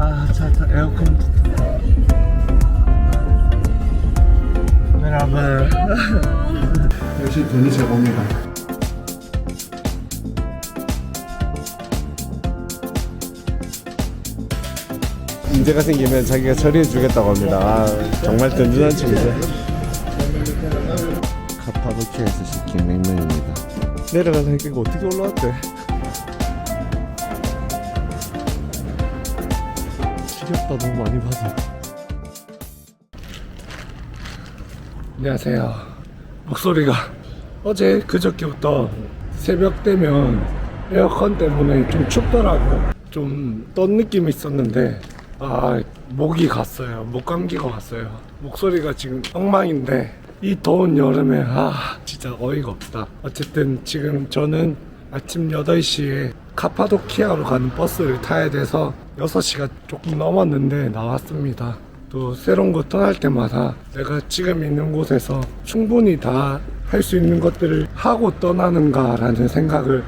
아, 차, 차, 에어컨. 여러분. 역시 돈이 최고입니다. 문제가 생기면 자기가 처리해 주겠다고 합니다. 아, 정말 든든한 친구죠. 카파도키아에서 시킨 냉면입니다. 내려가려니까 이거 어떻게 올라왔대? 지겹다 너무 많이 봐서. 안녕하세요. 목소리가 어제 그저께부터 새벽 되면 에어컨 때문에 좀 춥더라고요. 좀떤 느낌이 있었는데 아 목이 갔어요. 목 감기가 왔어요. 목소리가 지금 엉망인데 이 더운 여름에 아 진짜 어이가 없다. 어쨌든 지금 저는 아침 8시에 카파도키아로 가는 버스를 타야 돼서 6시가 조금 넘었는데 나왔습니다. 또 새로운 곳 떠날 때마다 내가 지금 있는 곳에서 충분히 다 할 수 있는 것들을 하고 떠나는가라는 생각을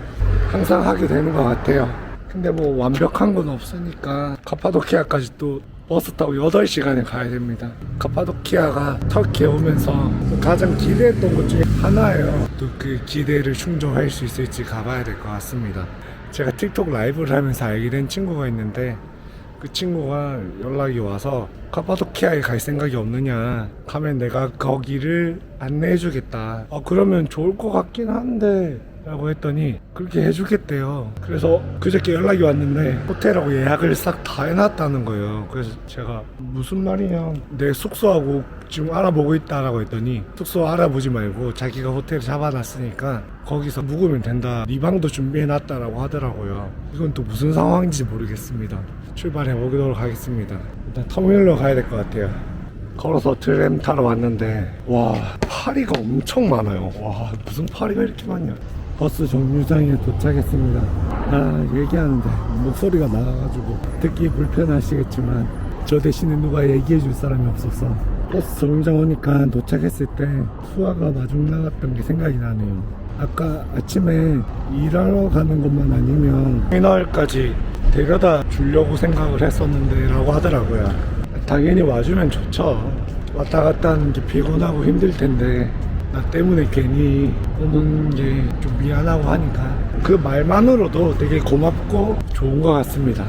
항상 하게 되는 것 같아요. 근데 뭐 완벽한 건 없으니까 카파도키아까지 또 버스 타고 8시간에 가야 됩니다. 카파도키아가 터키에 오면서 가장 기대했던 것 중에 하나예요. 또 그 기대를 충족할 수 있을지 가봐야 될 것 같습니다. 제가 틱톡 라이브를 하면서 알게 된 친구가 있는데 그 친구가 연락이 와서 카파도키아에 갈 생각이 없느냐? 하면 내가 거기를 안내해 주겠다. 어 그러면 좋을 것 같긴 한데 라고 했더니 그렇게 해주겠대요. 그래서 그저께 연락이 왔는데 호텔하고 예약을 싹 다 해놨다는 거예요. 그래서 제가 무슨 말이냐 내 숙소하고 지금 알아보고 있다라고 했더니 숙소 알아보지 말고 자기가 호텔 잡아놨으니까 거기서 묵으면 된다. 네 방도 준비해놨다라고 하더라고요. 이건 또 무슨 상황인지 모르겠습니다. 출발해 보도록 하겠습니다. 일단 터미널로 가야 될 것 같아요. 걸어서 트램 타러 왔는데 와 파리가 엄청 많아요. 와 무슨 파리가 이렇게 많냐 버스 정류장에 도착했습니다. 아 얘기하는데 목소리가 나가가지고 듣기 불편하시겠지만 저 대신에 누가 얘기해 줄 사람이 없어서 버스 정류장 오니까 도착했을 때 수아가 마중 나갔던 게 생각이 나네요. 아까 아침에 일하러 가는 것만 아니면 터미널까지 데려다 주려고 생각을 했었는데 라고 하더라고요. 당연히 와주면 좋죠. 왔다 갔다 하는 게 피곤하고 힘들 텐데 나 때문에 괜히 오는 게 좀 미안하고 하니까 그 말만으로도 되게 고맙고 좋은 것 같습니다.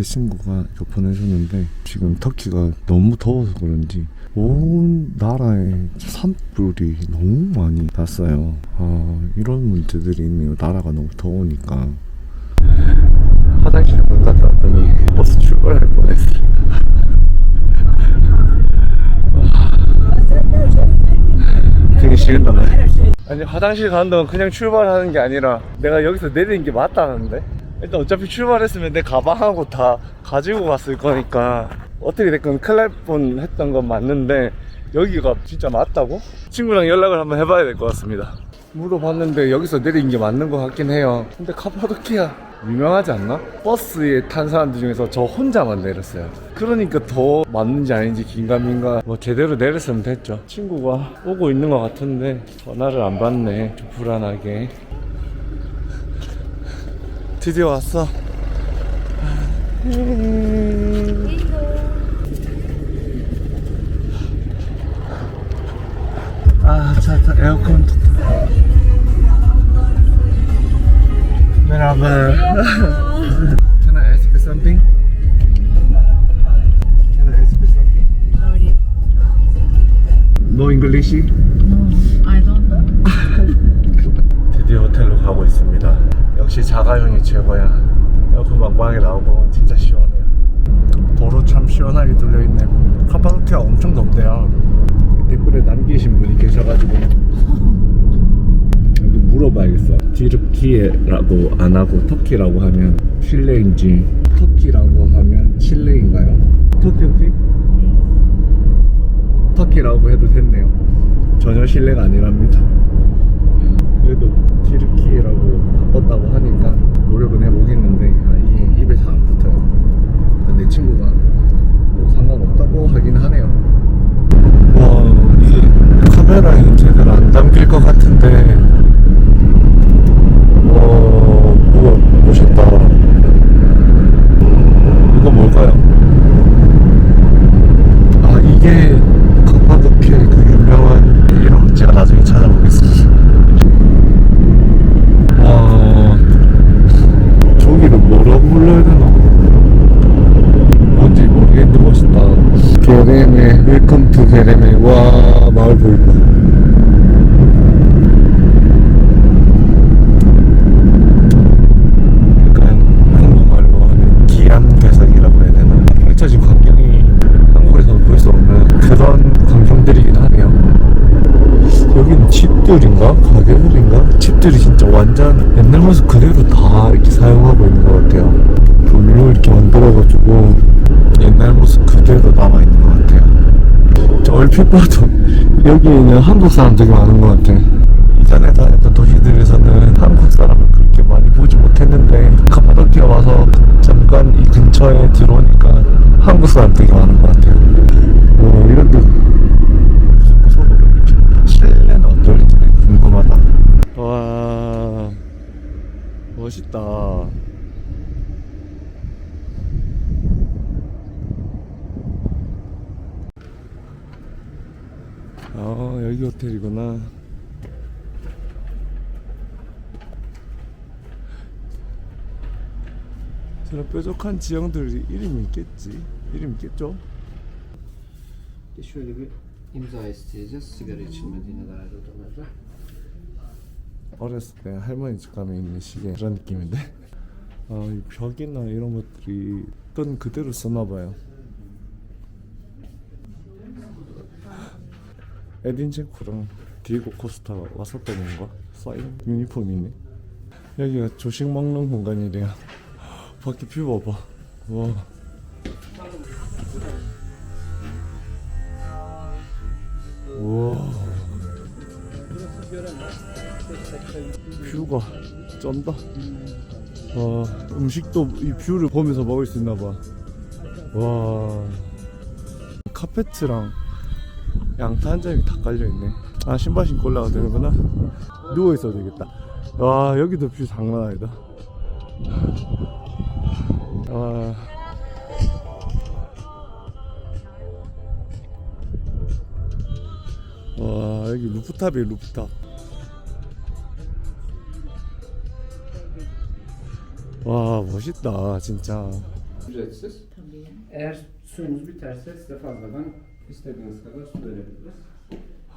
터키 친구가 이거 보내줬는데 지금 터키가 너무 더워서 그런지 온 나라에 산불이 너무 많이 났어요. 아 이런 문제들이 있네요. 나라가 너무 더우니까 화장실 못 갔다 왔더니 버스 출발할 뻔했어. 되게 싫다. 아니 화장실 가는 동안 그냥 출발하는 게 아니라 내가 여기서 내리는 게 맞다는데 일단 어차피 출발했으면 내 가방하고 다 가지고 갔을 거니까. 어떻게 됐건 큰일 날 뻔 했던 건 맞는데 여기가 진짜 맞다고? 친구랑 연락을 한번 해봐야 될 것 같습니다. 물어봤는데 여기서 내린 게 맞는 것 같긴 해요. 근데 카파도키아 유명하지 않나? 버스에 탄 사람들 중에서 저 혼자만 내렸어요. 그러니까 더 맞는지 아닌지 긴가민가? 뭐 제대로 내렸으면 됐죠. 친구가 오고 있는 것 같은데 전화를 안 받네. 좀 불안하게 드디어 왔어 아, 차, 차, 에어컨. 여러분. Can I ask you something? Can I ask you something? Sorry. No English? No, I don't know. 드디어 호텔로 가고 있습니다. 역시 자가용이 최고야. 에어컨 막방하게 나오고 진짜 시원해요. 도로 참 시원하게 뚫려 있네. 카파도키아 엄청 덥대요. 댓글에 남기신 분이 계셔가지고 물어봐야겠어. 디르키에라고 안 하고 터키라고 하면 실내인지 터키라고 하면 실내인가요? 터키 혹시? 터키라고 해도 됐네요. 전혀 실내가 아니랍니다. 그래도 디르키라고 바꿨다고 하니까 노력은 해보겠는데 아, 이게 입에 잘 안 붙어요. 내 친구가 뭐 상관없다고 하긴 하네요. 와이 카메라에 제대로 안 담길 것 같아 투 게레메 와 마을 여기는 집들인가? 가게들인가? 집들이 진짜 완전 옛날 모습 그대로 다 이렇게 사용하고 있는 것 같아요. 돌로 이렇게 만들어가지고 옛날 모습 그대로 남아있는 것 같아요. 저 얼핏 봐도 여기는 한국 사람들이 많은 것 같아. 이전에 다녔던 도시들에서는 한국 사람을 그렇게 많이 보지 못했는데 카파도키아 와서 잠깐 이 근처에 들어오니까 한국 사람들이 많은 것 같아요. 어, 이런 데 무서워 실내는 어떨지 궁금하다. 와 멋있다 아 여기 호텔이구나. 저런 뾰족한 지형들 이름이 있겠지? 이름 있겠죠? Şöyle bir imza isteyeceğiz. Sigara içilmediğine dair odalarda. 어렸을 때 할머니 집 가면 있는 시계. 그런 느낌인데. 아, 이 벽이나 이런 것들이 있던 그대로 썼나 봐요 에딘 젠코랑 디에고 코스타가 왔었던 건가? 사인 유니폼이네 여기가 조식 먹는 공간이래요 밖에 뷰 봐봐 와 우와 뷰가 쩐다. 와 음식도 이 뷰를 보면서 먹을 수 있나 봐. 와 카페트랑 양타 한 장이 다 깔려 있네. 아 신발 신고 올라가도 되는구나. 누워 있어도 되겠다. 와 여기도 뷰 장난 아니다. 와. 와 여기 루프탑이에요 루프탑 와 멋있다 진짜 Ücretsiz. Eğer suyunuz biterse size fazladan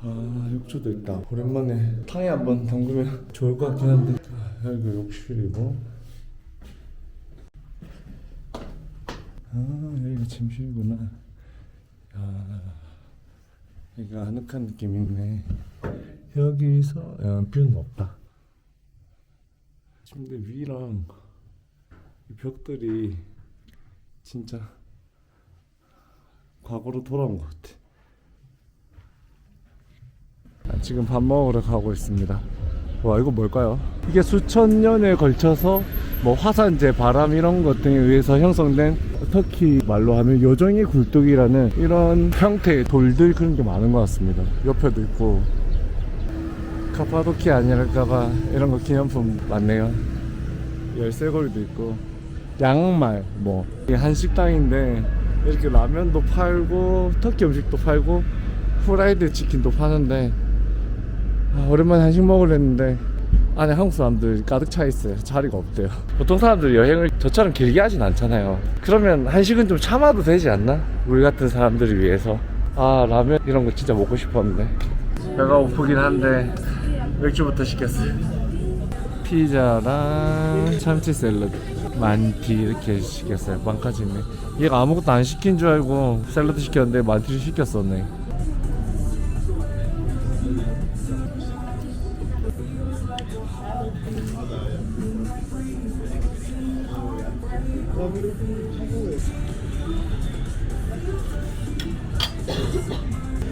아 욕조도 있다. 오랜만에 탕에 한번 담그면 좋을 것 같긴 한데. 아, 여기가 욕실이고 아 여기가 침실이구나. 야 여기가 아늑한 느낌이 있네. 여기서 야, 뷰는 없다. 침대 위랑 이 벽들이 진짜 과거로 돌아온 것 같아 아, 지금 밥 먹으러 가고 있습니다. 와 이거 뭘까요? 이게 수천 년에 걸쳐서 뭐 화산재, 바람 이런 것 등에 의해서 형성된 터키 말로 하면 요정의 굴뚝이라는 이런 형태의 돌들 그런 게 많은 것 같습니다. 옆에도 있고 카파도키 아니랄까봐 이런 거 기념품 많네요. 열쇠고리도 있고 양말 뭐 이게 한식당인데 이렇게 라면도 팔고 터키 음식도 팔고 후라이드 치킨도 파는데 아, 오랜만에 한식 먹으려 했는데 안에 한국 사람들 가득 차 있어요. 자리가 없대요. 보통 사람들이 여행을 저처럼 길게 하진 않잖아요. 그러면 한식은 좀 참아도 되지 않나? 우리 같은 사람들을 위해서. 아 라면 이런 거 진짜 먹고 싶었는데. 배가 고프긴 한데 맥주부터 시켰어요. 피자랑 참치 샐러드 만티 이렇게 시켰어요 빵까지 있네 얘가 아무것도 안 시킨 줄 알고 샐러드 시켰는데 만티를 시켰었네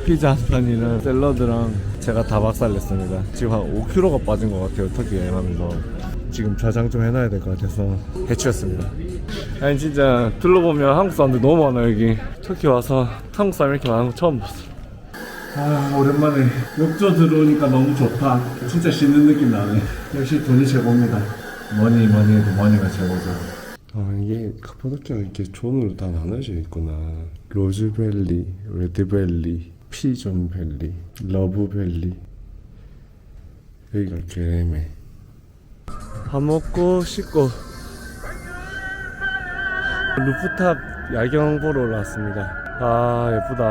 피자 한 판이랑 샐러드랑 제가 다 박살 냈습니다. 지금 한 5kg가 빠진 것 같아요. 터키 여행하면서. 지금 저장 좀 해놔야 될 것 같아서 해치웠습니다. 아니 진짜 둘러보면 한국 사람들 너무 많아 여기. 터키 와서 한국 사람 이렇게 많은 거 처음 봤어. 아 오랜만에. 욕조 들어오니까 너무 좋다. 진짜 쉬는 느낌 나네. 역시 돈이 최고입니다. 뭐니 뭐니 해도 머니가 최고죠. 아 이게 카파도키아 이렇게 존으로 다 나눠져 있구나. 로즈밸리, 레드밸리, 피존밸리, 러브밸리. 여기가 게레메 밥 먹고 씻고 루프탑 야경 보러 올라왔습니다. 아 예쁘다.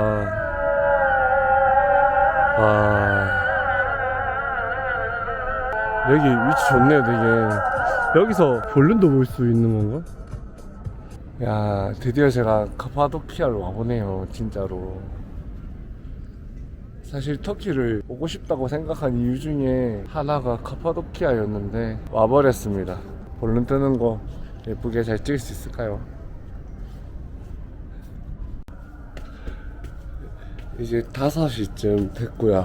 와 여기 위치 좋네요 되게. 여기서 볼룬도 볼 수 있는 건가? 야 드디어 제가 카파도키아를 와보네요 진짜로 사실 터키를 오고 싶다고 생각한 이유 중에 하나가 카파도키아였는데 와버렸습니다. 볼룬 뜨는 거 예쁘게 잘 찍을 수 있을까요? 이제 5시쯤 됐고요.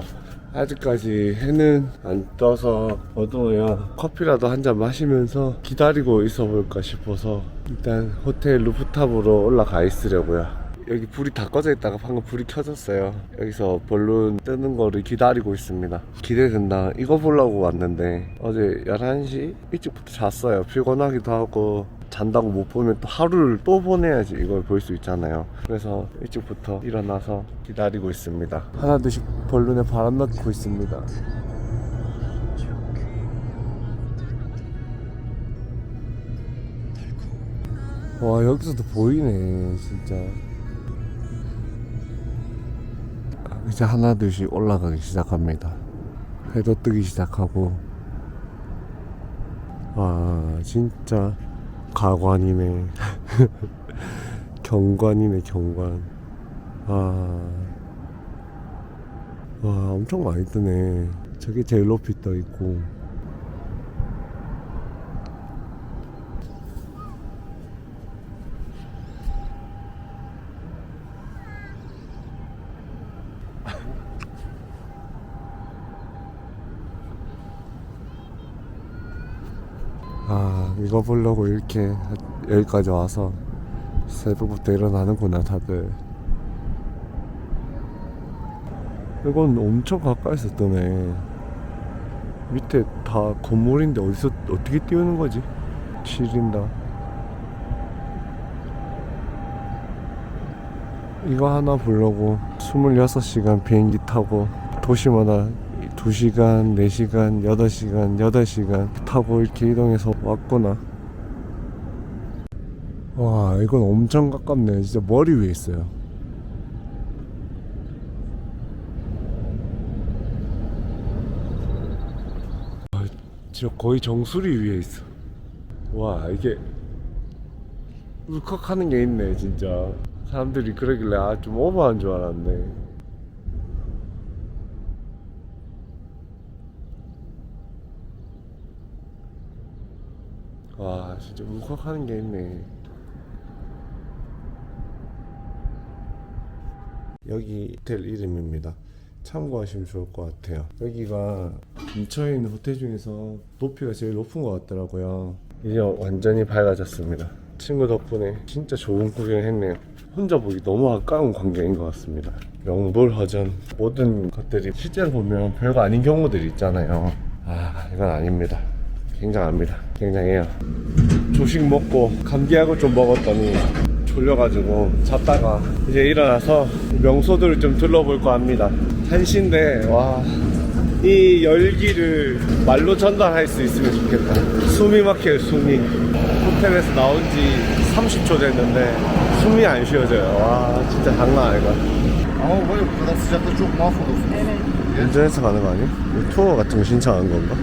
아직까지 해는 안 떠서 어두워요. 커피라도 한 잔 마시면서 기다리고 있어 볼까 싶어서 일단 호텔 루프탑으로 올라가 있으려고요 여기 불이 다 꺼져 있다가 방금 불이 켜졌어요. 여기서 볼룬 뜨는 거를 기다리고 있습니다. 기대된다. 이거 보려고 왔는데 어제 11시 일찍부터 잤어요. 피곤하기도 하고 잔다고 못 보면 또 하루를 또 보내야지 이걸 볼 수 있잖아요. 그래서 일찍부터 일어나서 기다리고 있습니다. 하나 둘씩 볼룬에 바람 넣고 있습니다. 와 여기서도 보이네 진짜 이제 하나 둘씩 올라가기 시작합니다. 해도 뜨기 시작하고. 와 진짜 가관이네. 경관이네 경관. 아, 와 엄청 많이 뜨네. 저게 제일 높이 떠 있고 아 이거 보려고 이렇게 여기까지 와서 새벽부터 일어나는구나 다들. 이건 엄청 가까이서 뜨네 밑에 다 건물인데 어디서 어떻게 띄우는 거지? 지린다 이거 하나 보려고 26시간 비행기 타고 도시마다 2시간, 4시간, 8시간, 8시간 타고 이렇게 이동해서 왔구나. 와 이건 엄청 가깝네. 진짜 머리 위에 있어요. 아, 진짜 거의 정수리 위에 있어. 와 이게 울컥하는 게 있네 진짜. 사람들이 그러길래 아 좀 오버한 줄 알았네 와 진짜 울컥하는 게 있네. 여기 호텔 이름입니다. 참고하시면 좋을 것 같아요. 여기가 근처에 있는 호텔 중에서 높이가 제일 높은 것 같더라고요. 이제 완전히 밝아졌습니다. 친구 덕분에 진짜 좋은 구경 했네요. 혼자 보기 너무 아까운 광경인 것 같습니다. 명불허전. 모든 것들이 실제로 보면 별거 아닌 경우들이 있잖아요. 아 이건 아닙니다. 굉장합니다 굉장해요. 조식 먹고 감기약을 좀 먹었더니 졸려가지고 잤다가 이제 일어나서 명소들을 좀 둘러볼까 합니다. 한시인데 와. 이 열기를 말로 전달할 수 있으면 좋겠다. 숨이 막혀요 숨이. 호텔에서 나온 지 30초 됐는데 숨이 안 쉬어져요. 와 진짜 장난 아니다 Ama böyle bu kadar sıcakta çok mahvolursunuz. 운전해서 가는 거 아니야? 투어 같은 거 신청한 건가?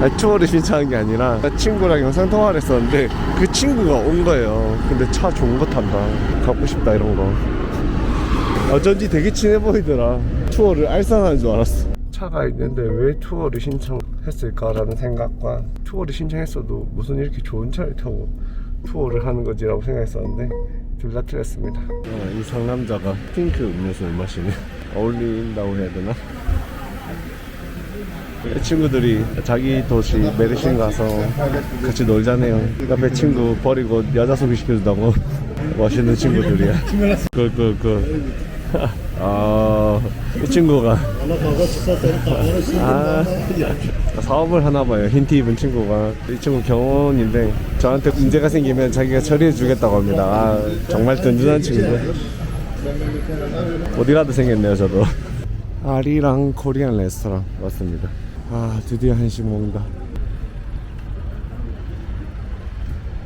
아니 투어를 신청한 게 아니라 친구랑 영상 통화를 했었는데 그 친구가 온 거예요. 근데 차 좋은 거 탄다. 갖고 싶다 이런 거. 어쩐지 되게 친해 보이더라. 투어를 알선하는 줄 알았어. 차가 있는데 왜 투어를 신청했을까라는 생각과 투어를 신청했어도 무슨 이렇게 좋은 차를 타고 투어를 하는 거지라고 생각했었는데 둘 다 틀렸습니다. 이 상남자가 핑크 음료수를 마시네 어울린다고 해야 되나? 이 친구들이 자기 도시 메르신 가서 같이 놀자네요. 옆에 친구 버리고 여자 소개시켜준다고 멋있는 친구들이야. 그, 그, 그. 아. 이 친구가. 아, 사업을 하나 봐요. 흰티 입은 친구가. 이 친구 경원인데 저한테 문제가 생기면 자기가 처리해 주겠다고 합니다. 아, 정말 든든한 친구죠. 어디 가도 생겼네요, 저도. 아리랑 코리안 레스토랑 왔습니다. 아, 드디어 한식 먹는다.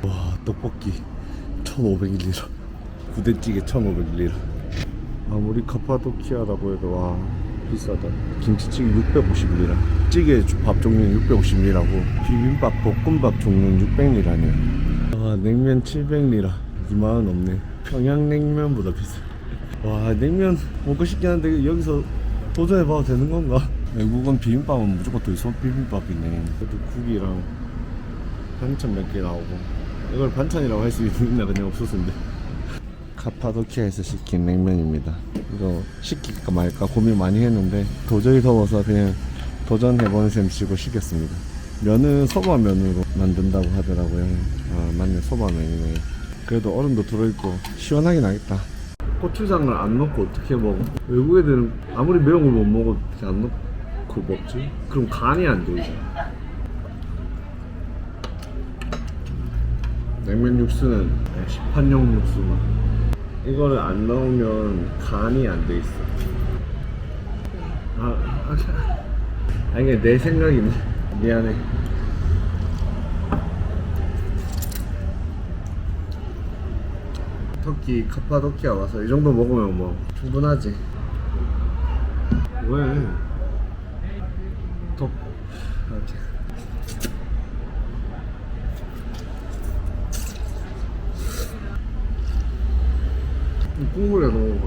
와, 떡볶이 1,500리라. 부대찌개 1,500리라. 아무리 카파도키아라고 해도 와 비싸다 김치찌개 650리라 찌개 주- 밥 종류는 650리라고 비빔밥 볶음밥 종류는 600리라네요 와 냉면 700리라 2만원 넘네 평양냉면보다 비싸 와 냉면 먹고 싶긴 한데 여기서 도전해봐도 되는 건가? 외국은 비빔밥은 무조건 돌솥 비빔밥이네 그래도 국이랑 반찬 몇 개 나오고 이걸 반찬이라고 할 수 있는 나라는 없었는데 카파도키아에서 시킨 냉면입니다. 이거 시킬까 말까 고민 많이 했는데 도저히 더워서 그냥 도전해보는 셈 치고 시켰습니다. 면은 소바면으로 만든다고 하더라고요. 아 맞네 소바면이네. 그래도 얼음도 들어있고 시원하긴 하겠다. 고추장을 안 넣고 어떻게 먹어? 외국 애들은 아무리 매운 걸 못 먹어도 어떻게 안 넣고 먹지? 그럼 간이 안 되지. 냉면 육수는 시판용 육수만. 이거를 안 넣으면 간이 안 돼 있어. 아, 아, 아 이게 내 생각이네. 미안해. 터키 카파도키아 와서 이 정도 먹으면 뭐 충분하지. 왜? 더 이렇게. 이 국물에 넣어봐.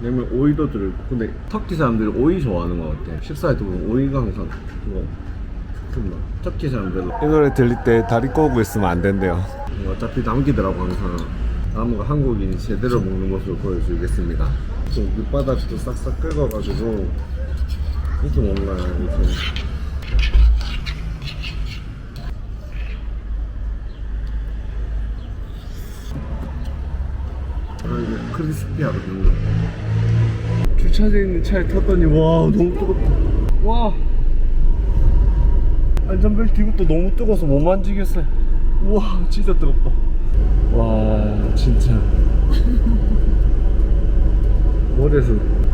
냉면 오이도 들고. 근데 터키 사람들이 오이 좋아하는 것 같아. 식사할 때 보면 오이가 항상 그거 큰나 터키 사람들은. 이 노래 들릴 때 다리 꼬고 있으면 안 된대요. 어차피 남기더라고 항상. 거 한국인이 제대로 먹는 모습을 보여주겠습니다. 좀 밑바닥도 싹싹 긁어가지고 이렇게 거야 이렇게 아 이게 크리스피하거든요 주차돼 있는 차에 탔더니 와 너무 뜨겁다. 와. 안전벨트 이것도 너무 뜨거워서 못 만지겠어요. 우와 진짜 뜨겁다. 와 진짜. 머리에서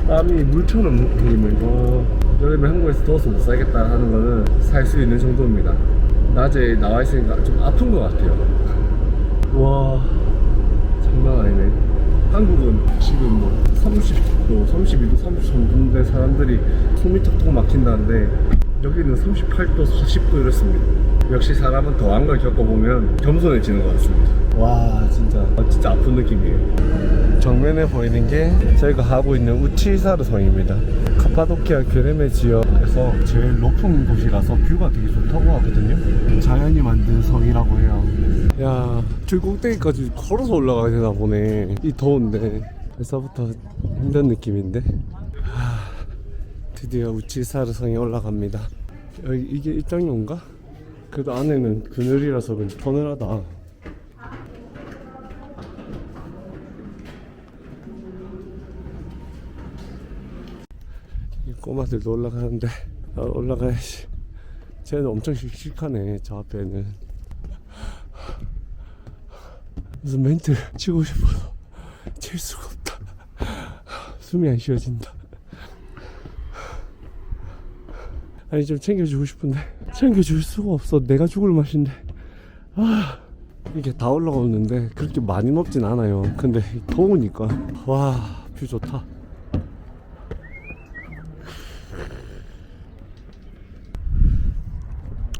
땀이 물처럼 흐르면 이거 여름에 한국에서 더워서 못 살겠다 하는 거는 살 수 있는 정도입니다. 낮에 나와 있으니까 좀 아픈 것 같아요. 와 한국은 지금 뭐 30도, 32도, 33도인데 사람들이 숨이 턱턱 막힌다는데 여기는 38도, 40도 이렇습니다. 역시 사람은 더한 걸 겪어보면 겸손해지는 것 같습니다. 와 진짜 아, 진짜 아픈 느낌이에요. 정면에 보이는 게 저희가 하고 있는 우치사르 성입니다. 카파도키아 게레메 지역에서 제일 높은 곳이라서 뷰가 되게 좋다고 하거든요. 자연이 만든 성이라고 해요. 야, 저 꼭대기까지 걸어서 올라가야 되나 보네. 이 더운데. 벌써부터 힘든 느낌인데. 하, 드디어 우치사르 성에 올라갑니다. 여기 이게 입장료인가? 그래도 안에는 그늘이라서 그런지 서늘하다. 이 꼬마들도 올라가는데 아, 올라가야지. 쟤는 엄청 씩씩하네. 저 앞에는. 무슨 멘트 치고 싶어도 칠 수가 없다. 숨이 안 쉬어진다. 아니 좀 챙겨주고 싶은데 챙겨줄 수가 없어. 내가 죽을 맛인데. 아 이게 다 올라오는데 그렇게 많이 높진 않아요. 근데 더우니까 와 뷰 좋다.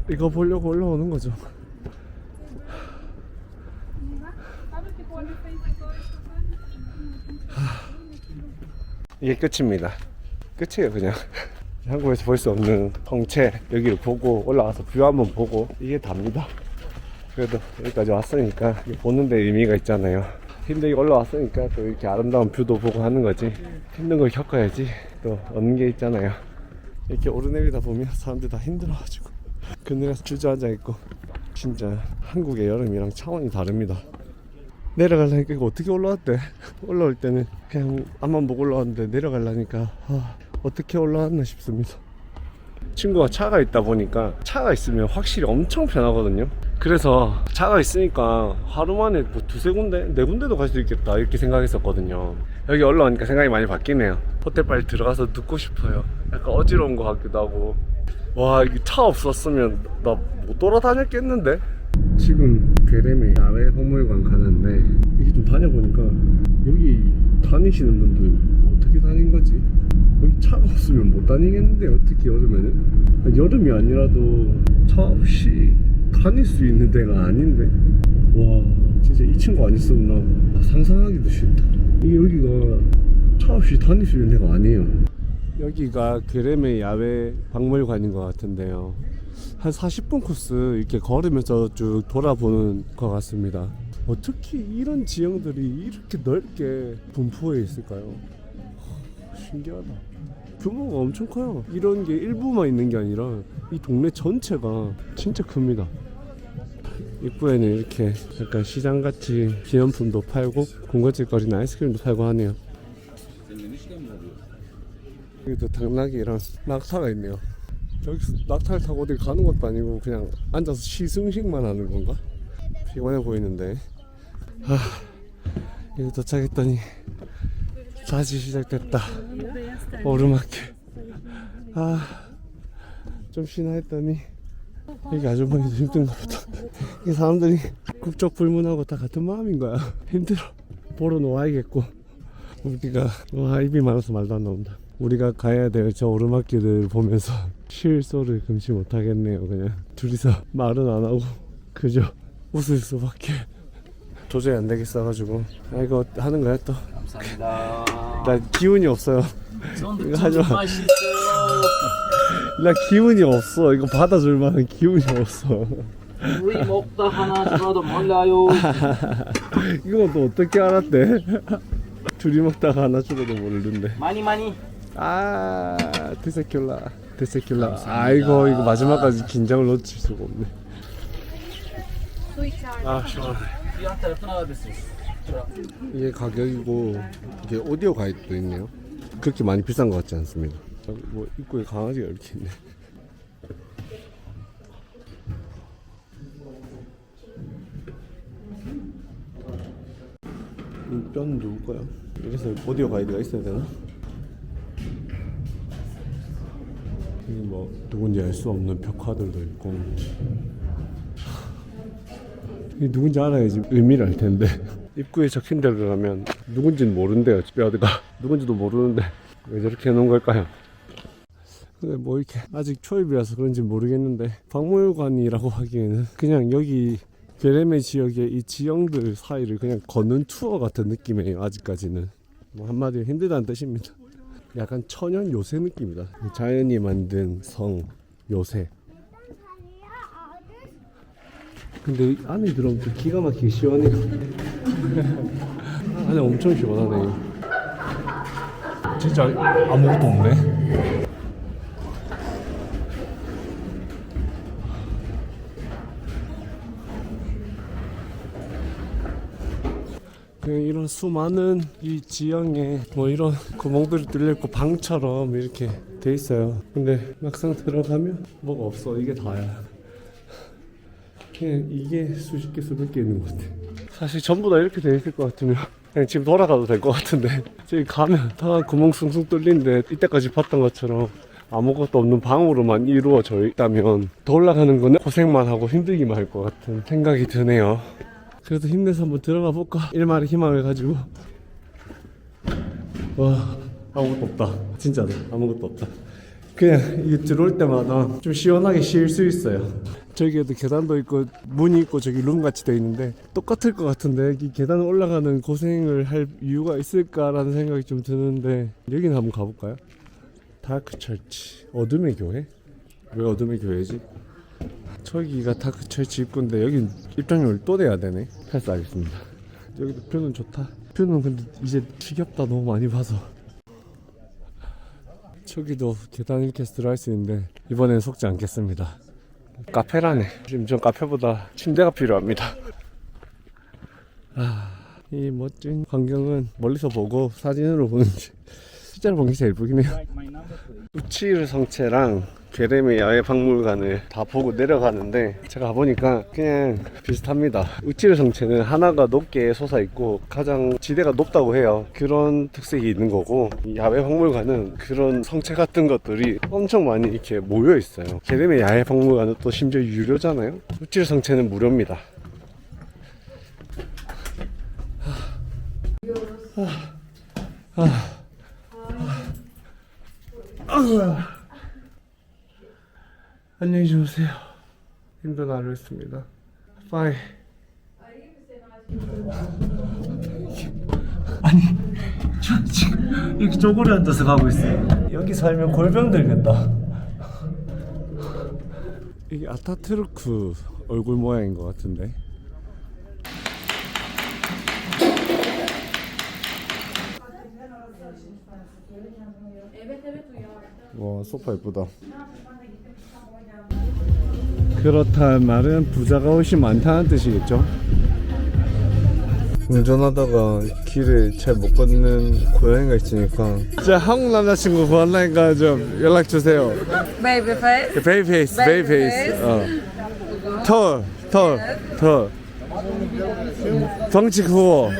이거 보려고 올라오는 거죠. 이게 끝입니다. 끝이에요, 그냥. 한국에서 볼 수 없는 성체 여기를 보고 올라와서 뷰 한번 보고 이게 답니다. 그래도 여기까지 왔으니까 이거 보는 데 의미가 있잖아요. 힘들게 올라왔으니까 또 이렇게 아름다운 뷰도 보고 하는 거지. 힘든 걸 겪어야지 또 얻는 게 있잖아요. 이렇게 오르내리다 보면 사람들 다 힘들어가지고 그늘에서 주저앉아 있고 진짜 한국의 여름이랑 차원이 다릅니다. 내려가려니까 이거 어떻게 올라왔대? 올라올 때는 그냥 앞만 보고 올라왔는데 내려가려니까 아, 어떻게 올라왔나 싶습니다. 친구가 차가 있다 보니까 차가 있으면 확실히 엄청 편하거든요. 그래서 차가 있으니까 하루 만에 뭐 두세 군데 네 군데도 갈 수 있겠다 이렇게 생각했었거든요. 여기 올라오니까 생각이 많이 바뀌네요. 호텔 빨리 들어가서 눕고 싶어요. 약간 어지러운 것 같기도 하고. 와 이게 차 없었으면 나 못 돌아다녔겠는데? 지금 괴레메 야외 박물관 가는데 이게 좀 다녀보니까 여기 다니시는 분들 어떻게 다닌 거지? 여기 차가 없으면 못 다니겠는데 어떻게 여름에는? 아니, 여름이 아니라도 차 없이 다닐 수 있는 데가 아닌데. 와 진짜 이 친구 아니었으면 나 상상하기도 싫다. 이게 여기가 차 없이 다닐 수 있는 데가 아니에요. 여기가 괴레메 야외 박물관인 것 같은데요 한 40분 코스 이렇게 걸으면서 쭉 돌아보는 것 같습니다. 어떻게 이런 지형들이 이렇게 넓게 분포해 있을까요? 하, 신기하다. 규모가 엄청 커요. 이런 게 일부만 있는 게 아니라 이 동네 전체가 진짜 큽니다. 입구에는 이렇게 약간 시장같이 기념품도 팔고 군것질거리나 아이스크림도 팔고 하네요. 여기도 당나귀랑 낙타가 있네요 여기서 낙타를 타고 어디 가는 것도 아니고 그냥 앉아서 시승식만 하는 건가? 피곤해 보이는데. 아 여기 도착했더니 다시 시작됐다. 오르막길. 아 좀 쉬나 했더니 여기 아주머니도 힘든가 보다. 이 사람들이 국적 불문하고 다 같은 마음인 거야. 힘들어. 보러 놓아야겠고. 우리가 와 입이 많아서 말도 안 나온다. 우리가 가야 될 저 오르막길을 보면서 실소를 금치 못하겠네요. 그냥 둘이서 말은 안 하고 그저 웃을 수밖에. 도저히 안 되겠어가지고. 아 이거 하는 거야 또? 감사합니다. 나 기운이 없어요. 이거 하지 마. 나 기운이 없어. 이거 받아줄 만한 기운이 없어. 우리 먹다 하나 줄어도 몰라요. 이거 또 어떻게 알았대? 둘이 먹다가 하나 줄어도 모르는데. 많이 많이. 아 데세큘라 데세큘라 아이고 이거 마지막까지 긴장을 놓칠 수가 없네 아 시원하네. 이게 가격이고 이게 오디오 가입도 있네요 그렇게 많이 비싼 것 같지 않습니다 뭐 입구에 강아지가 이렇게 있네 이 뼈는 거야? 이래서 오디오 가이드가 있어야 되나? 뭐 누군지 알 수 없는 벽화들도 있고. 이 누군지 알아야지 의미를 알 텐데. 입구에 적힌 데를 가면 누군지는 모른대요 뼈가 누군지도 모르는데 왜 저렇게 해놓은 걸까요? 근데 뭐 이렇게 아직 초입이라서 그런지 모르겠는데 박물관이라고 하기에는 그냥 여기 게레메 지역의 이 지형들 사이를 그냥 걷는 투어 같은 느낌이에요 아직까지는. 뭐 한마디로 힘들다는 뜻입니다 약간 천연 요새 느낌이다. 자연이 만든 성 요새. 근데 이 안에 들어오면 또 기가 막히게 시원해요 안에 엄청 시원하네. 진짜 아무것도 없네 그냥 이런 수많은 이 지형에 뭐 이런 구멍들이 뚫려 있고 방처럼 이렇게 돼 있어요. 근데 막상 들어가면 뭐가 없어. 이게 다야. 그냥 이게 수십 개 수백 개 있는 것 같아. 사실 전부 다 이렇게 돼 있을 것 같으면 그냥 지금 돌아가도 될 것 같은데 저기 가면 다 구멍 숭숭 뚫린데 이때까지 봤던 것처럼 아무것도 없는 방으로만 이루어져 있다면 더 올라가는 거는 고생만 하고 힘들기만 할 것 같은 생각이 드네요. 그래도 힘내서 한번 들어가 볼까? 일말의 희망을 가지고 와 아무것도 없다 진짜로 아무것도 없다 그냥 이게 들어올 때마다 좀 시원하게 쉴 수 있어요 저기에도 계단도 있고 문이 있고 저기 룸 같이 돼 있는데 똑같을 것 같은데 이 계단을 올라가는 고생을 할 이유가 있을까라는 생각이 좀 드는데 여기는 한번 가볼까요? 다크 철치 어둠의 교회? 왜 어둠의 교회지? 저기가 다크 철치 입구인데 여긴 입장료를 또 내야 되네. 패스 하겠습니다. 여기도 뷰는 좋다. 뷰는 근데 이제 지겹다. 너무 많이 봐서. 저기도 계단 해서 들어갈 수 있는데 이번엔 속지 않겠습니다. 카페라네. 지금 전 카페보다 침대가 필요합니다. 아 이 멋진 광경은 멀리서 보고 사진으로 보는지 실제로 보는 게 제일 예쁘긴 해요. 우치르 성체랑 괴레메 야외 박물관을 다 보고 내려가는데 제가 가보니까 그냥 비슷합니다. 우치르 성체는 하나가 높게 솟아 있고 가장 지대가 높다고 해요. 그런 특색이 있는 거고 이 야외 박물관은 그런 성체 같은 것들이 엄청 많이 이렇게 모여 있어요. 괴레메 야외 박물관은 또 심지어 유료잖아요. 우치르 성체는 무료입니다. 안녕히 주무세요. 힘든 하루였습니다. 빠이. 아니, 저 지금 이렇게 쪼그려 앉아서 가고 있어요. 여기 살면 골병 들겠다. 이게 아타트루크 얼굴 모양인 것 같은데. 와 소파 예쁘다. 그렇다는 말은 부자가 훨씬 많다는 뜻이겠죠? 운전하다가 길을 잘 못 걷는 고양이가 있으니까 진짜 한국 남자친구 구한다니까 좀 연락 주세요 Baby face. 베이비 페이스 베이비 페이스 어. 털털털 덩치 크고